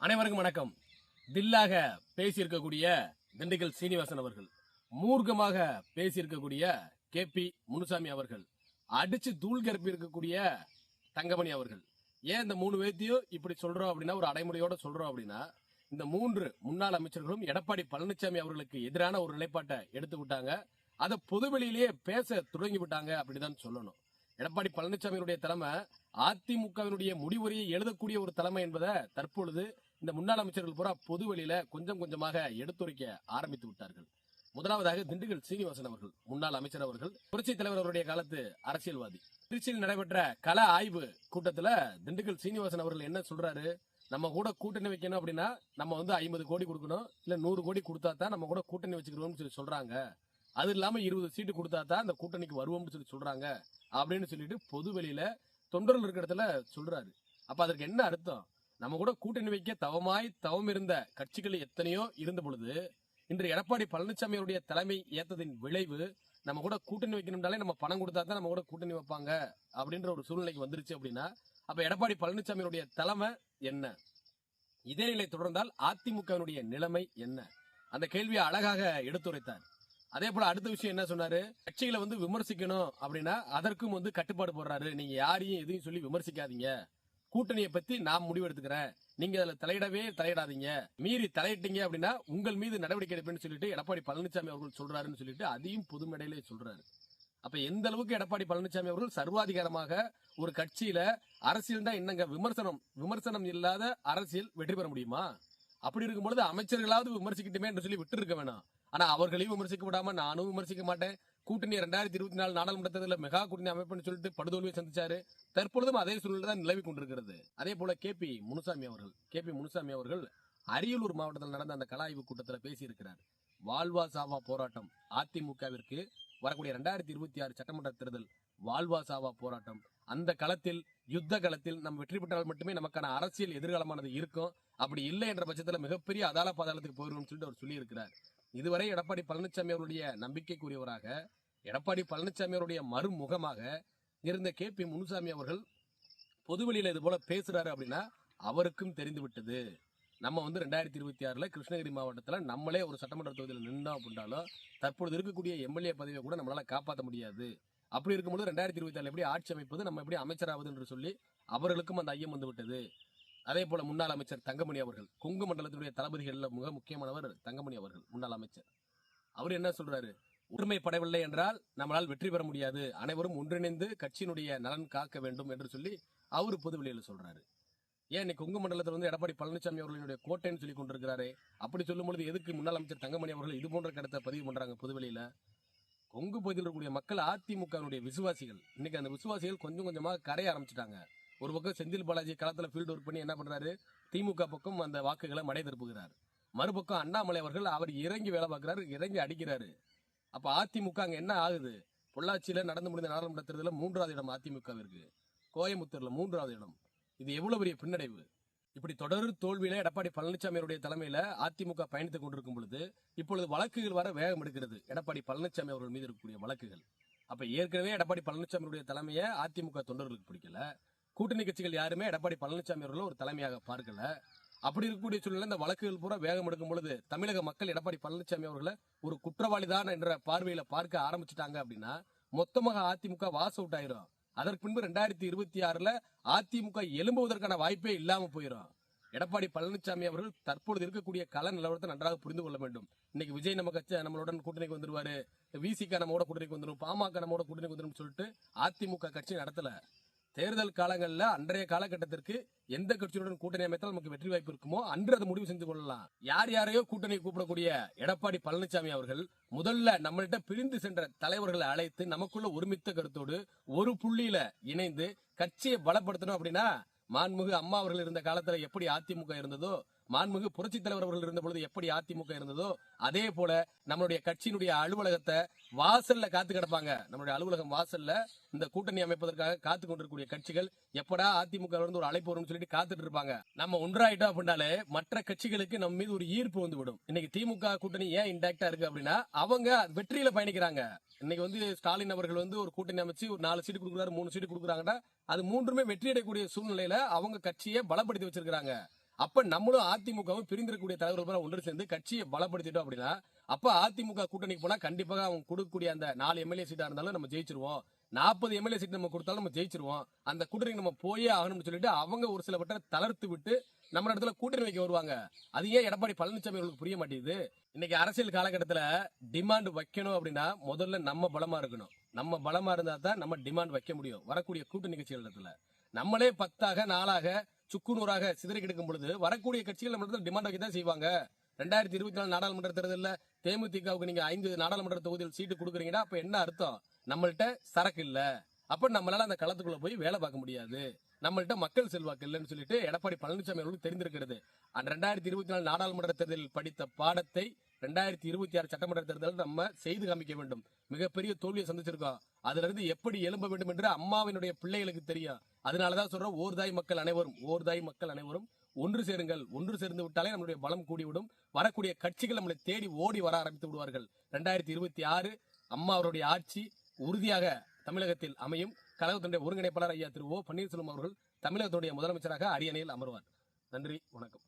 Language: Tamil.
அனைவருக்கும் வணக்கம். தில்லாக பேசியிருக்கக்கூடிய திண்டுக்கல் சீனிவாசன் அவர்கள் மூர்க்கமாக பேசியிருக்கக்கூடிய கே பி முனுசாமி அவர்கள் அடிச்சு தூள் கரப்பி இருக்கக்கூடிய தங்கமணி அவர்கள். ஏன் இந்த மூணு பேர்த்தையும் இப்படி சொல்றோம் அப்படின்னா ஒரு அடைமுறையோட சொல்றோம் அப்படின்னா இந்த மூன்று முன்னாள் அமைச்சர்களும் எடப்பாடி பழனிசாமி அவர்களுக்கு எதிரான ஒரு நிலைப்பாட்டை எடுத்து விட்டாங்க. அதை பொதுவெளியிலேயே பேச தொடங்கி விட்டாங்க அப்படிதான் சொல்லணும். எடப்பாடி பழனிசாமியினுடைய தலைமை அதிமுகவினுடைய முடிவுரையை எழுதக்கூடிய ஒரு தலைமை என்பதை தற்பொழுது இந்த முன்னாள் அமைச்சர்கள் பூரா பொது வெளியில கொஞ்சம் கொஞ்சமாக எடுத்துரைக்க ஆரம்பித்து விட்டார்கள். முதலாவதாக திண்டுக்கல் சீனிவாசன் அவர்கள் முன்னாள் அமைச்சர் அவர்கள் புரட்சி தலைவர் அவருடைய காலத்து அரசியல்வாதி. திருச்சியில் நடைபெற்ற கல ஆய்வு கூட்டத்துல திண்டுக்கல் சீனிவாசன் அவர்கள் என்ன சொல்றாரு? நம்ம கூட கூட்டணி வைக்கணும் அப்படின்னா நம்ம வந்து ஐம்பது கோடி கொடுக்கணும் இல்ல நூறு கோடி கொடுத்தா தான் நம்ம கூட கூட்டணி வச்சுக்கிறோம்னு சொல்லி சொல்றாங்க. அது இல்லாம இருபது சீட்டு கொடுத்தா தான் அந்த கூட்டணிக்கு வருவோம்னு சொல்லி சொல்றாங்க அப்படின்னு சொல்லிட்டு பொது வெளியில தொண்டர்கள் இருக்கிற இடத்துல சொல்றாரு. அப்ப அதற்கு என்ன அர்த்தம்? நம்ம கூட கூட்டணி வைக்க தவமாய் தவம் இருந்த கட்சிகள் எத்தனையோ இருந்த பொழுது இன்று எடப்பாடி பழனிசாமி தலைமை ஏத்ததின் விளைவு நம்ம கூட கூட்டணி வைக்கணும்னாலே நம்ம பணம் கொடுத்தா தான் நம்ம கூட கூட்டணி வைப்பாங்க அப்படின்ற ஒரு சூழ்நிலைக்கு வந்துருச்சு அப்படின்னா அப்ப எடப்பாடி பழனிசாமியுடைய தலைமை என்ன? இதே நிலை தொடர்ந்தால் அதிமுகவினுடைய நிலைமை என்ன? அந்த கேள்வியை அழகாக எடுத்துரைத்தார். அதே போல அடுத்த விஷயம் என்ன சொன்னாரு? கட்சிகளை வந்து விமர்சிக்கணும் அப்படின்னா அதற்கும் வந்து கட்டுப்பாடு போடுறாரு. நீங்க யாரையும் எதையும் சொல்லி விமர்சிக்காதீங்க. கூட்டணியை பத்தி நான் முடிவெடுத்துக்கிறேன். நீங்க அதுல தலையிடவே தலையிடாதீங்க. மீறி தலையிட்டீங்க அப்படின்னா உங்கள் மீது நடவடிக்கை எடுப்பேன்னு சொல்லிட்டு எடப்பாடி பழனிசாமி அவர்கள் சொல்றாருன்னு சொல்லிட்டு அதையும் பொதுமேடையிலே சொல்றாரு. அப்ப எந்த அளவுக்கு எடப்பாடி பழனிசாமி அவர்கள் சர்வாதிகாரமாக ஒரு கட்சியில அரசியல் தான் என்னங்க விமர்சனம்? விமர்சனம் இல்லாத அரசியல் வெற்றி பெற முடியுமா? அப்படி இருக்கும் பொழுது அமைச்சர்களாவது விமர்சிக்கட்டுமே என்று சொல்லி விட்டு இருக்க வேணாம். ஆனா அவர்களையும் விமர்சிக்க விடாம நானும் விமர்சிக்க மாட்டேன். கூட்டணி ரெண்டாயிரத்தி இருபத்தி நாலு நாடாளுமன்ற தேர்தலில் மெகா கூட்டணி அமைப்புன்னு சொல்லிட்டு படுதோல்வியை சந்திச்சாரு. தற்பொழுதும் அதே சூழ்நிலை தான் நிலவி கொண்டிருக்கிறது. அதே போல கே பி முனுசாமி அவர்கள் கே பி முனுசாமி அவர்கள் அரியலூர் மாவட்டத்தில் நடந்த அந்த கலாய்வு கூட்டத்தில் பேசியிருக்கிறார். வாழ்வா சாவா போராட்டம் அதிமுகவிற்கு வரக்கூடிய ரெண்டாயிரத்தி இருபத்தி ஆறு சட்டமன்ற தேர்தல் வாழ்வா சாவா போராட்டம். அந்த களத்தில் யுத்த களத்தில் நம்ம வெற்றி பெற்றால் மட்டுமே நமக்கான அரசியல் எதிர்காலமானது இருக்கும். அப்படி இல்லை என்ற பட்சத்தில் மிகப்பெரிய அதால பாதாளத்துக்கு போயிடும்னு சொல்லிட்டு அவர் சொல்லியிருக்கிறார். இதுவரை எடப்பாடி பழனிசாமி அவருடைய நம்பிக்கைக்குரியவராக எடப்பாடி பழனிசாமி அவருடைய மறுமுகமாக இருந்த கே பி முனுசாமி அவர்கள் பொதுவெளியில் இது போல பேசுறாரு அப்படின்னா அவருக்கும் தெரிந்து விட்டது நம்ம வந்து ரெண்டாயிரத்தி இருபத்தி ஆறில் கிருஷ்ணகிரி மாவட்டத்தில் நம்மளே ஒரு சட்டமன்ற தொகுதியில் நின்றோம் அப்படின்னாலும் தற்பொழுது இருக்கக்கூடிய எம்எல்ஏ பதவியை கூட நம்மளால் காப்பாற்ற முடியாது. அப்படி இருக்கும்போது ரெண்டாயிரத்தி இருபத்தி ஆறுல எப்படி ஆட்சி அமைப்பது நம்ம எப்படி அமைச்சராவது என்று சொல்லி அவர்களுக்கும் அந்த ஐயம் வந்து விட்டது அதே போல முன்னாள் அமைச்சர் தங்கமணி அவர்கள் கொங்கு மண்டலத்தினுடைய தளபதிகளில் மிக முக்கியமானவர் தங்கமணி அவர்கள் முன்னாள் அமைச்சர். அவர் என்ன சொல்றாரு? உரிமைப்படவில்லை என்றால் நம்மளால் வெற்றி பெற முடியாது. அனைவரும் ஒன்றிணைந்து கட்சியினுடைய நலன் காக்க வேண்டும் என்று சொல்லி அவர் பொதுவெளியில சொல்றாரு. ஏன் இன்னைக்கு கொங்கு மண்டலத்தில் வந்து எடப்பாடி பழனிசாமி அவர்களுடைய கோட்டைன்னு சொல்லி கொண்டிருக்கிறாரு? அப்படி சொல்லும் பொழுது எதுக்கு முன்னாள் அமைச்சர் தங்கமணி அவர்கள் இது போன்ற கருத்தை பதிவு பண்றாங்க பொதுவெளியில கொங்கு பகுதியில் இருக்கக்கூடிய மக்கள் அதிமுகவினுடைய விசுவாசிகள். இன்னைக்கு அந்த விசுவாசிகள் கொஞ்சம் கொஞ்சமா கரைய ஆரம்பிச்சிட்டாங்க. ஒரு பக்கம் செந்தில் பாலாஜி களத்துல ஃபீல்டு ஒர்க் பண்ணி என்ன பண்றாரு? திமுக பக்கம் அந்த வாக்குகளை மடை திருப்புகிறார். மறுபக்கம் அண்ணாமலை அவர்கள் அவர் இறங்கி வேலை பார்க்கிறாரு இறங்கி அடிக்கிறாரு. அப்ப அதிமுக அங்க என்ன ஆகுது? பொள்ளாச்சியில நடந்து முடிந்த நாடாளுமன்ற தேர்தலில் மூன்றாவது இடம் அதிமுகவிற்கு கோயம்புத்தூர்ல மூன்றாவது இடம். இது எவ்வளவு பெரிய பின்னடைவு? இப்படி தொடர் தோல்வியில எடப்பாடி பழனிசாமியுடைய தலைமையில அதிமுக பயணித்துக் கொண்டிருக்கும் பொழுது இப்பொழுது வழக்குகள் வர வேகம் எடுக்கிறது. எடப்பாடி பழனிசாமி அவர்கள் மீது இருக்கக்கூடிய வழக்குகள். அப்ப ஏற்கனவே எடப்பாடி பழனிசாமியுடைய தலைமையை அதிமுக தொண்டர்களுக்கு பிடிக்கல. கூட்டணி கட்சிகள் யாருமே எடப்பாடி பழனிசாமி அவர்களை ஒரு தலைமையாக பார்க்கல. அப்படி இருக்கக்கூடிய சூழ்நிலை இந்த வழக்குகள் பூரா வேகம் எடுக்கும் பொழுது தமிழக மக்கள் எடப்பாடி பழனிசாமி அவர்களை ஒரு குற்றவாளிதான் என்ற பார்வையில பார்க்க ஆரம்பிச்சிட்டாங்க அப்படின்னா மொத்தமாக அதிமுக வாஸ் அவுட் ஆயிரும். அதற்கு பின்பு ரெண்டாயிரத்தி இருபத்தி ஆறுல அதிமுக எழும்புவதற்கான வாய்ப்பே இல்லாம போயிடும் எடப்பாடி பழனிசாமி அவர்கள் தற்பொழுது இருக்கக்கூடிய கல நிலவரத்தை நன்றாக புரிந்து கொள்ள வேண்டும். இன்னைக்கு விஜய் நம்ம கட்சி நம்மளுடன் கூட்டணிக்கு வந்துருவாரு. விசிக நம்மோட கூட்டணிக்கு வந்துடும் பாமக நம்மோட கூட்டணிக்கு வந்துரும் சொல்லிட்டு அதிமுக கட்சி நடத்தல. தேர்தல் காலங்கள்ல அன்றைய காலகட்டத்திற்கு எந்த கட்சியுடன் கூட்டணி அமைத்தால் நமக்கு வெற்றி வாய்ப்பு இருக்குமோ அன்று அதை முடிவு செஞ்சு கொள்ளலாம். யார் யாரையோ கூட்டணி கூப்பிடக்கூடிய எடப்பாடி பழனிசாமி அவர்கள் முதல்ல நம்மள்கிட்ட பிரிந்து சென்ற தலைவர்களை அழைத்து நமக்குள்ள ஒருமித்த கருத்தோடு ஒரு புள்ளியில இணைந்து கட்சியை பலப்படுத்தணும் அப்படின்னா மான்முகு அம்மா அவர்கள் இருந்த காலத்துல எப்படி அதிமுக இருந்ததோ மாண்புமிகு புரட்சி தலைவர் அவர்கள் இருந்த பொழுது எப்படி அதிமுக இருந்ததோ அதே போல நம்மளுடைய கட்சியினுடைய அலுவலகத்தை வாசல்ல காத்து கிடப்பாங்க. நம்மளுடைய அலுவலகம் வாசல்ல இந்த கூட்டணி அமைப்பதற்காக காத்து கொண்டிருக்கக்கூடிய கட்சிகள் எப்படா அதிமுக இருந்து ஒரு அழைப்பு வரும்னு சொல்லிட்டு காத்துட்டு இருப்பாங்க. நம்ம ஒன்றாயிட்டோம் அப்படின்னாலே மற்ற கட்சிகளுக்கு நம்ம மீது ஒரு ஈர்ப்பு வந்து விடும். இன்னைக்கு திமுக கூட்டணி ஏன் இன்டாக்டா இருக்கு அப்படின்னா அவங்க வெற்றியில பயணிக்கிறாங்க. இன்னைக்கு வந்து ஸ்டாலின் அவர்கள் வந்து ஒரு கூட்டணி அமைச்சு ஒரு நாலு சீட்டு கொடுக்குறாரு மூணு சீட்டு கொடுக்குறாங்கன்னா அது மூன்றுமே வெற்றி அடையக்கூடிய சூழ்நிலையில அவங்க கட்சியை பலப்படுத்தி வச்சிருக்காங்க அப்ப நம்மளும் அதிமுகவும் பிரிந்திருக்கக்கூடிய தலைவர்கள் பூரா ஒன்று சேர்ந்து கட்சியை பலப்படுத்திட்டோம் அப்படின்னா அப்ப அதிமுக கூட்டணிக்கு போனா கண்டிப்பாக அவங்க கொடுக்கக்கூடிய அந்த நாலு எம்எல்ஏ சீட்டா இருந்தாலும் நம்ம ஜெயிச்சிருவோம். நாற்பது எம்எல்ஏ சீட் நம்ம கொடுத்தாலும் நம்ம ஜெயிச்சிருவோம். அந்த கூட்டணிக்கு நம்ம போயே ஆகணும்னு சொல்லிட்டு அவங்க ஒரு சில பட்டரை தளர்த்து விட்டு நம்ம இடத்துல கூட்டணி வைக்க வருவாங்க. அது ஏன் எடப்பாடி பழனிசாமி அவர்களுக்கு புரிய மாட்டேங்குது? இன்னைக்கு அரசியல் காலகட்டத்துல டிமாண்ட் வைக்கணும் அப்படின்னா முதல்ல நம்ம பலமா இருக்கணும். நம்ம பலமா இருந்தா தான் நம்ம டிமாண்ட் வைக்க முடியும். வரக்கூடிய கூட்டணி கட்சிகள் இடத்துல. நம்மளே பத்தாக நாளாக சுக்குநூறாக சிதறி கிடக்கும் பொழுது வரக்கூடிய கட்சிகள் மட்டும் டிமாண்ட் வைக்க தான் செய்வாங்க. ரெண்டாயிரத்தி இருபத்தி நாலு நாடாளுமன்ற தேர்தலில் தேமுதிகவுக்கு நீங்க ஐந்து நாடாளுமன்ற தொகுதியில் சீட்டு கொடுக்குறீங்கன்னா அப்ப என்ன அர்த்தம்? நம்மள்ட்ட சரக்கு இல்ல. அப்ப நம்மளால அந்த களத்துக்குள்ள போய் வேலை பார்க்க முடியாது. நம்மள்கிட்ட மக்கள் செல்வாக்கு இல்லைன்னு சொல்லிட்டு எடப்பாடி பழனிசாமி அவர்களுக்கு தெரிந்திருக்கிறது. அந்த ரெண்டாயிரத்தி இருபத்தி நாலு நாடாளுமன்ற தேர்தலில் படித்த பாடத்தை ரெண்டாயிரத்தி இருபத்தி ஆறு சட்டமன்ற தேர்தலில் நம்ம செய்து காமிக்க வேண்டும். மிகப்பெரிய தோல்வியை சந்திச்சிருக்கோம். அதுல இருந்து எப்படி எழும்ப வேண்டும் என்று அம்மாவினுடைய பிள்ளைகளுக்கு தெரியும். அதனாலதான் சொல்றோம் ஓர்தாய் மக்கள் அனைவரும் ஓர்தாய் மக்கள் அனைவரும் ஒன்று சேருங்கள். ஒன்று சேர்ந்து விட்டாலே நம்மளுடைய பலம் கூடிவிடும். வரக்கூடிய கட்சிகள் நம்மளை தேடி ஓடி வர ஆரம்பித்து விடுவார்கள். ரெண்டாயிரத்தி இருபத்தி ஆறு அம்மா அவருடைய ஆட்சி உறுதியாக தமிழகத்தில் அமையும். கழகத்தினுடைய ஒருங்கிணைப்பாளர் ஐயா திரு ஓ பன்னீர்செல்வம் அவர்கள் தமிழகத்துடைய முதலமைச்சராக அரியணையில் அமர்வார். நன்றி வணக்கம்.